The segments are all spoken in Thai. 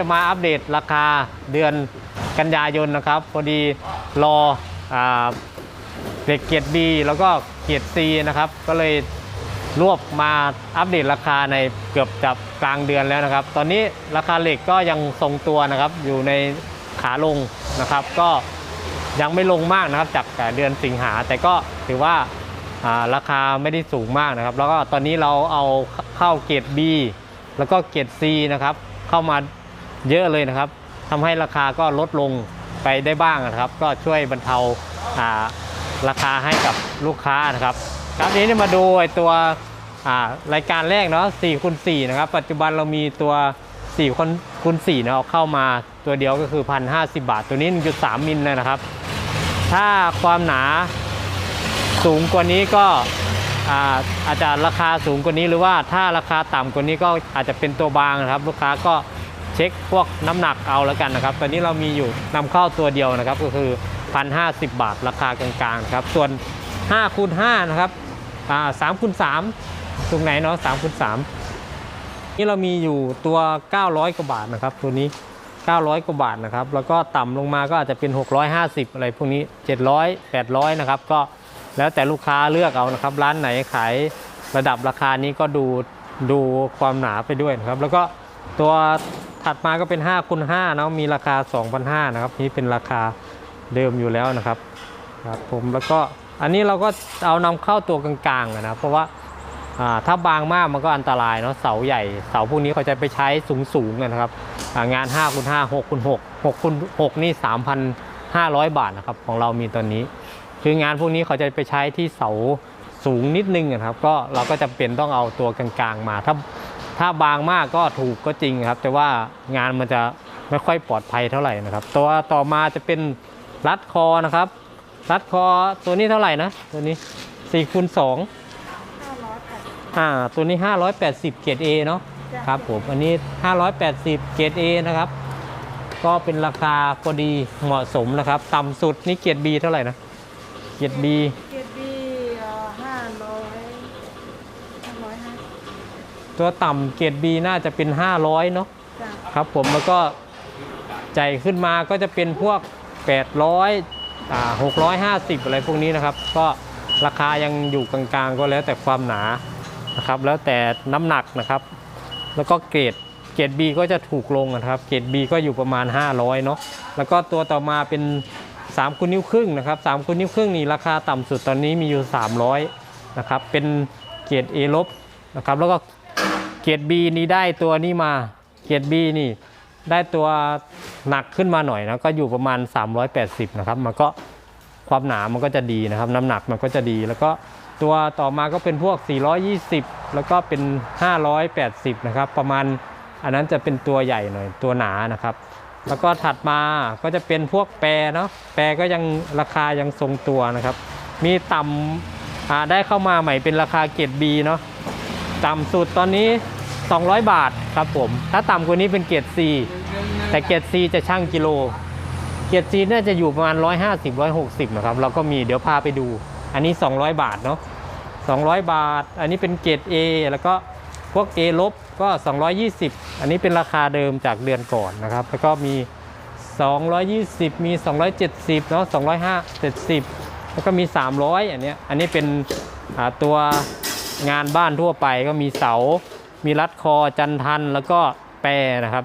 จะมาอัปเดตราคาเดือนกันยายนนะครับพอดีรอเด็กเกียรติ B แล้วก็เกียรติ C นะครับ ก็เลยรวบมาอัปเดตราคาในเกือบจะกลางเดือนแล้วนะครับ ตอนนี้ราคาเหล็กก็ยังทรงตัวนะครับ อยู่ในขาลงนะครับ ก็ยังไม่ลงมากนะครับจากเดือนสิงหา แต่ก็ถือว่าอ่าราคาไม่ได้สูงมากนะครับ แล้วก็ตอนนี้เราเอาเข้าเกียรติ B แล้วก็เกียรติ C นะครับ เข้ามา เยอะเลยนะครับทำให้ราคาก็ลดลงไปได้บ้างนะครับ ก็ช่วยบรรเทาราคาให้กับลูกค้านะครับครับทีนี้มาดูไอตัวรายการแรกเนาะ4คูณ4นะครับ ปัจจุบันเรามีตัว4คูณคูณ4นะเอาเข้ามาตัวเดียวก็คือ 1,050 บาท ตัวนี้ 1.3 มิลนะครับ ถ้าความหนาสูงกว่านี้ก็อาจจะราคาสูงกว่านี้หรือว่าถ้าราคาต่ำกว่านี้ก็อาจจะเป็นตัวบางนะครับ ลูกค้าก็ เช็คพวกน้ำหนักเอาแล้วกันนะครับตอนนี้เรามีอยู่นำเข้าตัวเดียวนะครับ ก็คือ 1,050 บาทราคากลางๆครับ ส่วน5คูณ5นะครับอ่า3คูณ3ตรงไหนเนาะ3คูณ3นี่เรามีอยู่ตัว 900 กว่าบาทนะครับ ตัวนี้ 900 กว่าบาทนะครับ แล้วก็ต่ำลงมาก็อาจจะเป็น 650 อะไรพวกนี้ 700 800 นะครับ ก็แล้วแต่ลูกค้าเลือกเอานะครับ ร้านไหนขายระดับราคานี้ก็ดูดูความหนาไปด้วยนะครับ แล้วก็ ตัวถัดมาก็เป็น5คูณ5เนาะมีราคา 2,500นะครับนี่เป็นราคาเดิมอยู่แล้วนะครับครับผมแล้วก็อันนี้เราก็เอานำเข้าตัวกลางๆนะเพราะว่าอ่าถ้าบางมากมันก็อันตรายเนาะเสาใหญ่เสาพวกนี้เขาจะไปใช้สูงๆกันนะครับอ่างาน5คูณ5 6คูณ6 6คูณ6นี่ 3,500 บาทนะครับของเรามีตอนนี้ คืองานพวกนี้เขาจะไปใช้ที่เสาสูงนิดนึงนะครับ ก็เราก็จะเป็นต้องเอาตัวกลางๆมาถ้า ถ้าบางมากก็ถูกก็จริงครับ แต่ว่างานมันจะไม่ค่อยปลอดภัยเท่าไหร่นะครับ ตัวต่อมาจะเป็นรัดคอนะครับ รัดคอตัวนี้เท่าไหร่นะ ตัวนี้4คูณ2อ่าตัวนี้ 580 เกรด A เนาะจ้ะครับผมอันนี้ 580 เกรด A นะครับ ก็เป็นราคาพอดีเหมาะสมนะครับ ต่ำสุดนี่เกรด B เท่าไหร่นะ เกรด B เกียรติบีห้าร้อยห้าร้อยห้า ตัวต่ำเกรด B น่าจะเป็น 500 เนาะจ้ะครับผมแล้วก็ใจขึ้นมาก็จะเป็นพวก 800อ่า650 อะไรพวกนี้นะครับ ก็ราคายังอยู่กลางๆ ก็แล้วแต่ความหนานะครับ แล้วแต่น้ำหนักนะครับ แล้วก็เกรดเกรด B ก็จะถูกลงนะครับ เกรด B ก็อยู่ประมาณ 500 เนาะแล้วก็ตัวต่อมาเป็น3คูณนิ้วครึ่งนะครับ3คูณนิ้วครึ่งนี่ราคาต่ำสุดตอนนี้มีอยู่ 300นะครับเป็นเกรด A ลบนะครับแล้วก็ เกรด B นี่ได้ตัวนี้มา เกรด B นี่ได้ตัวหนักขึ้นมาหน่อยนะก็อยู่ประมาณ 380 นะครับ มันก็ความหนามันก็จะดีนะครับ น้ำหนักมันก็จะดี แล้วก็ตัวต่อมาก็เป็นพวก 420 แล้วก็เป็น 580 นะครับ ประมาณอันนั้นจะเป็นตัวใหญ่หน่อยตัวหนานะครับ แล้วก็ถัดมาก็จะเป็นพวกแปรเนาะแปรก็ยังราคายังทรงตัวนะครับ มีต่ำได้เข้ามาใหม่เป็นราคาเกรด B เนาะ ต่ำสุดตอนนี้ 200 บาทครับผม ถ้าต่ำกว่านี้เป็นเกียรด C แต่เกียรด C จะช่างกิโล เกียรติจีนน่าจะอยู่ประมาณ 150 160 นะครับ เราก็มีเดี๋ยวพาไปดู อันนี้ 200 บาทเนาะ200 บาท อันนี้เป็นเกียรด A แล้วก็พวก A ลบก็ 220 อันนี้เป็นราคาเดิมจากเดือนก่อนนะครับ แล้วก็มี 220 มี 270เนาะ250แล้วก็มี 300 อันเนี้ย อันนี้เป็นตัว งานบ้านทั่วไปก็มีเสา มีรัดคอจันทันแล้วก็แปรนะครับ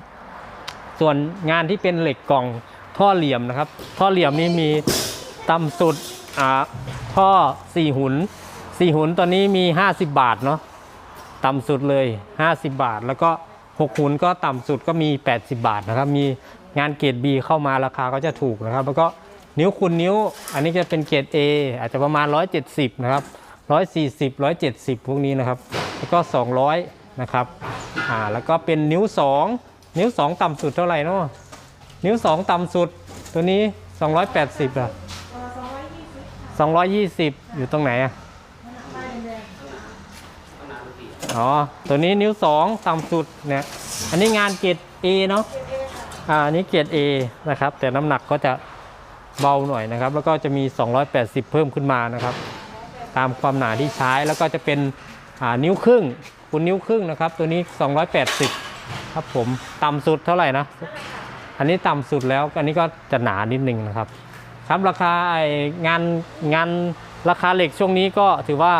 ส่วนงานที่เป็นเหล็กกล่องท่อเหลี่ยมนะครับ ท่อเหลี่ยมนี้มีต่ำสุดอ่าท่อสี่หุนสี่หุนตอนนี้มี 50 บาทเนาะต่ำสุดเลย 50 บาท แล้วก็6หุนก็ต่ำสุดก็มี 80 บาทนะครับ มีงานเกรด B เข้ามาราคาก็จะถูกนะครับ แล้วก็นิ้วคูณนิ้ว อันนี้จะเป็นเกรด A อาจจะประมาณ 170 นะครับ 140 170 พวกนี้นะครับ แล้วก็ 200 นะครับ อ่า แล้วก็เป็นนิ้ว 2 นิ้ว 2 ต่ำสุดเท่าไหร่เนาะ นิ้ว 2 ต่ำสุด ตัวนี้ 280อะสองร้อยยี่สิบ220 อยู่ตรงไหนอะ อ๋อ ตัวนี้นิ้ว 2 ต่ำสุดเนี่ย อันนี้งานเกรด A เนาะ อ่าอันนี้เกรด A นะครับ แต่น้ำหนักก็จะเบาหน่อยนะครับ แล้วก็จะมี 280 เพิ่มขึ้นมานะครับ ตามความหนาที่ใช้แล้วก็จะเป็นนิ้วครึ่งคูณนิ้วครึ่งนะครับ ตัวนี้ 280 ครับผมต่ำสุดเท่าไหร่นะ อันนี้ต่ำสุดแล้วอันนี้ก็จะหนานิดนึงนะครับครับราคาไองานงานราคาเหล็กช่วงนี้ก็ถือว่า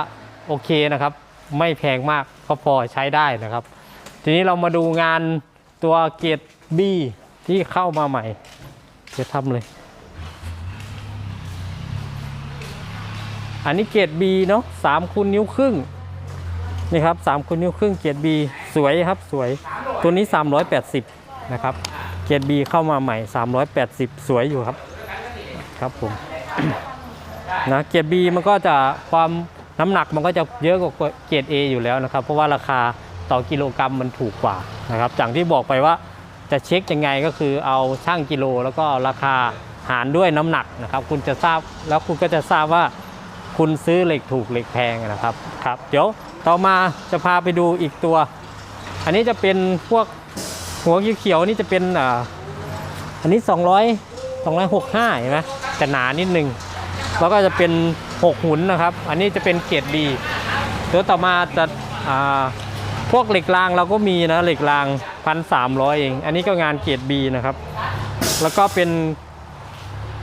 โอเคนะครับ ไม่แพงมากก็พอใช้ได้นะครับ ทีนี้เรามาดูงานตัวเกียร์ B ที่เข้ามาใหม่จะทำเลย อันนี้เกร์ B เนาะสามคูณนิ้วครึ่งนี่ครับสามคูณนิ้วครึ่งเกร์ B สวยครับสวยตัวนี้ 380 นะครับเกร์ B เข้ามาใหม่ 380 สวยอยู่ครับครับผมนะเกร์ B มันก็จะความน้ำหนักมันก็จะเยอะกว่าเกร์ A อยู่แล้วนะครับ เพราะว่าราคาต่อกิโลกรัมมันถูกกว่านะครับอย่างที่บอกไปว่าจะเช็คยังไงก็คือเอาช่างกิโล แล้วก็ราคาหารด้วยน้ำหนักนะครับ คุณจะทราบแล้วคุณก็จะทราบว่า คุณซื้อเหล็กถูกเหล็กแพงนะครับครับ เดี๋ยวต่อมาจะพาไปดูอีกตัว อันนี้จะเป็นพวกหัวเขียวๆนี่จะเป็นอ่าอันนี้ 200 265เห็นไหมจะหนานิดนึงแล้วก็จะเป็น 6 หุนนะครับ อันนี้จะเป็นเกรดดีตัวต่อมาจะอ่าพวกเหล็กรางเราก็มีนะเหล็กรางพันสามร้อยเอง อันนี้ก็งานเกรดบีนะครับ แล้วก็เป็น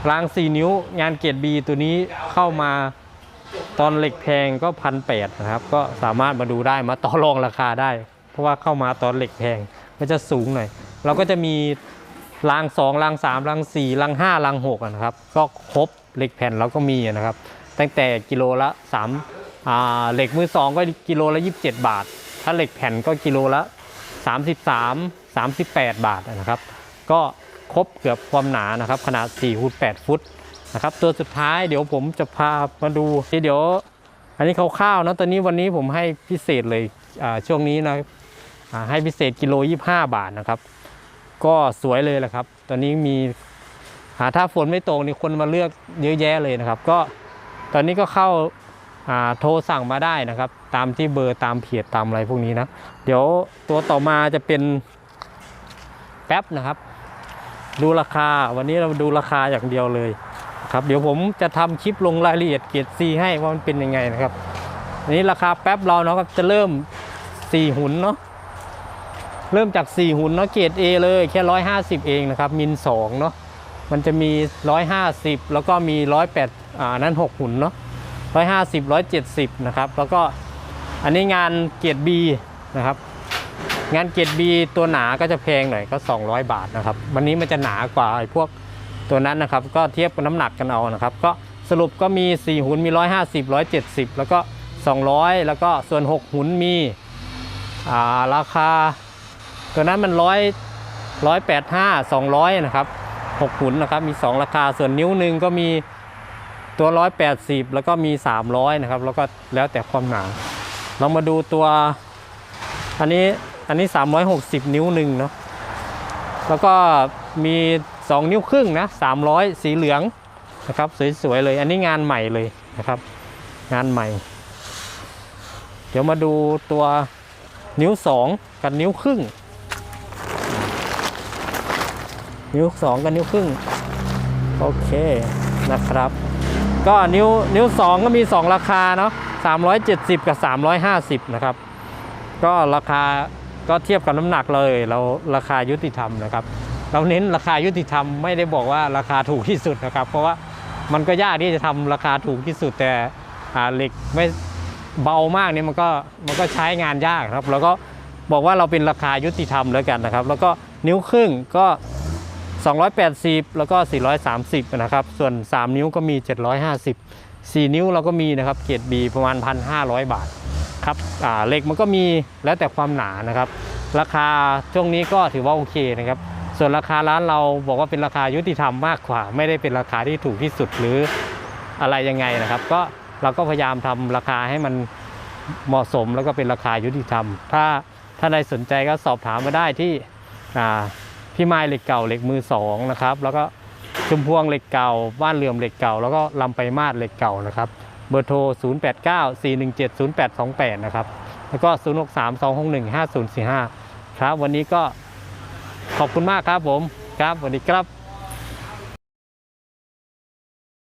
ราง 4 นิ้วงานเกรดบีตัวนี้เข้ามา ตอนเหล็กแพงก็พันแปดนะครับ ก็สามารถมาดูได้มาต่อรองราคาได้ เพราะว่าเข้ามาตอนเหล็กแพงก็จะสูงหน่อย เราก็จะมีราง2ราง3ราง4ราง5ราง6อะนะครับ ก็ครบเหล็กแผ่นเราก็มีนะครับ ตั้งแต่กิโลละ3อ่าเหล็กมือสองก็กิโลละ 27 บาท ถ้าเหล็กแผ่นก็กิโลละ 33 38 บาทนะครับ ก็ครบเกือบความหนานะครับ ขนาด4คูณ8ฟุต นะครับตัวสุดท้ายเดี๋ยวผมจะพามาดูเดี๋ยว อันนี้คร่าวๆนะตอนนี้วันนี้ผมให้พิเศษเลยช่วงนี้นะให้พิเศษกิโล 25 บาทนะครับ ก็สวยเลยแหละครับ ตอนนี้มีหาถ้าฝนไม่ตกนี่คนมาเลือกเยอะแยะเลยนะครับ ก็ตอนนี้ก็เข้าาโทรสั่งมาได้นะครับ ตามที่เบอร์ตามเพจตามอะไรพวกนี้นะ เดี๋ยวตัวต่อมาจะเป็นแป๊บนะครับ ดูราคาวันนี้เราดูราคาอย่างเดียวเลย ครับเดี๋ยวผมจะทำคลิปลงรายละเอียดเกียรติซีให้ว่ามันเป็นยังไงนะครับอันนี้ราคาแป๊บเราเนาะครับจะเริ่ม 4 หุนเนาะเริ่มจาก 4 หุนเนาะเกียรติ A เลยแค่ 150 เองนะครับมิน2เนาะมันจะมี 150 แล้วก็มี 108อ่านั้น 6 หุนเนาะ150 170 นะครับ แล้วก็อันนี้งานเกียรติ B นะครับงานเกรดบีตัวหนาก็จะแพงหน่อยก็ 200 บาทนะครับวันนี้มันจะหนากว่าไอ้พวก ตัวนั้นนะครับก็เทียบกับน้ำหนักกันเอานะครับก็สรุปก็มี 4 หุ่นมี 150 170 แล้วก็ 200 แล้วก็ส่วน 6 หุ่นมีอ่าราคา ตัวนั้นมันร้อยร้อยแปดห้าสองร้อยนะครับหกหุ่นนะครับมี 2 ราคาส่วนนิ้วหนึ่งก็มีตัว 180 แล้วก็มี 300 นะครับ แล้วก็แล้วแต่ความหนาเรามาดูตัวอันนี้อันนี้ 360 นิ้วหนึ่งเนาะแล้วก็มี 2 นิ้วครึ่งนะ300 สีเหลืองนะครับสวยๆเลยอันนี้งานใหม่เลยนะครับ งานใหม่ เดี๋ยวมาดูตัวนิ้ว 2 กับนิ้วครึ่ง นิ้ว 2 กับนิ้วครึ่งโอเคนะครับ ก็นิ้วนิ้ว 2 ก็มี 2 ราคาเนาะ370 กับ 350 นะครับ ก็ราคาก็เทียบกับน้ำหนักเลย เราราคายุติธรรมนะครับ เราเน้นราคายุติธรรมไม่ได้บอกว่าราคาถูกที่สุดนะครับ เพราะว่ามันก็ยากที่จะทำราคาถูกที่สุดแต่เหล็กไม่เบามากเนี่ยมันก็มันก็ใช้งานยากครับ แล้วก็บอกว่าเราเป็นราคายุติธรรมแล้วกันนะครับ แล้วก็นิ้วครึ่งก็ 280 แล้วก็ 430 นะครับ ส่วน 3 นิ้วก็มี 750 4 นิ้วเราก็มีนะครับเกรด B ประมาณ 1,500 บาทครับเหล็กมันก็มีแล้วแต่ความหนานะครับ ราคาช่วงนี้ก็ถือว่าโอเคนะครับ ส่วนราคาร้านเราบอกว่าเป็นราคายุติธรรมมากกว่า ไม่ได้เป็นราคาที่ถูกที่สุดหรืออะไรยังไงนะครับ ก็เราก็พยายามทำราคาให้มันเหมาะสมแล้วก็เป็นราคายุติธรรม ถ้าถ้าใครสนใจก็สอบถามมาได้ที่พี่ไม้เหล็กเก่าเหล็กมือสองนะครับ แล้วก็ชุมพวงเหล็กเก่า บ้านเหลื่อมเหล็กเก่า แล้วก็ลำไปมาดเหล็กเก่านะครับ เบอร์โทร 0894170828 นะครับ แล้วก็ 0632615045 ครับ วันนี้ก็ ขอบคุณมากครับผมครับสวัสดีครับ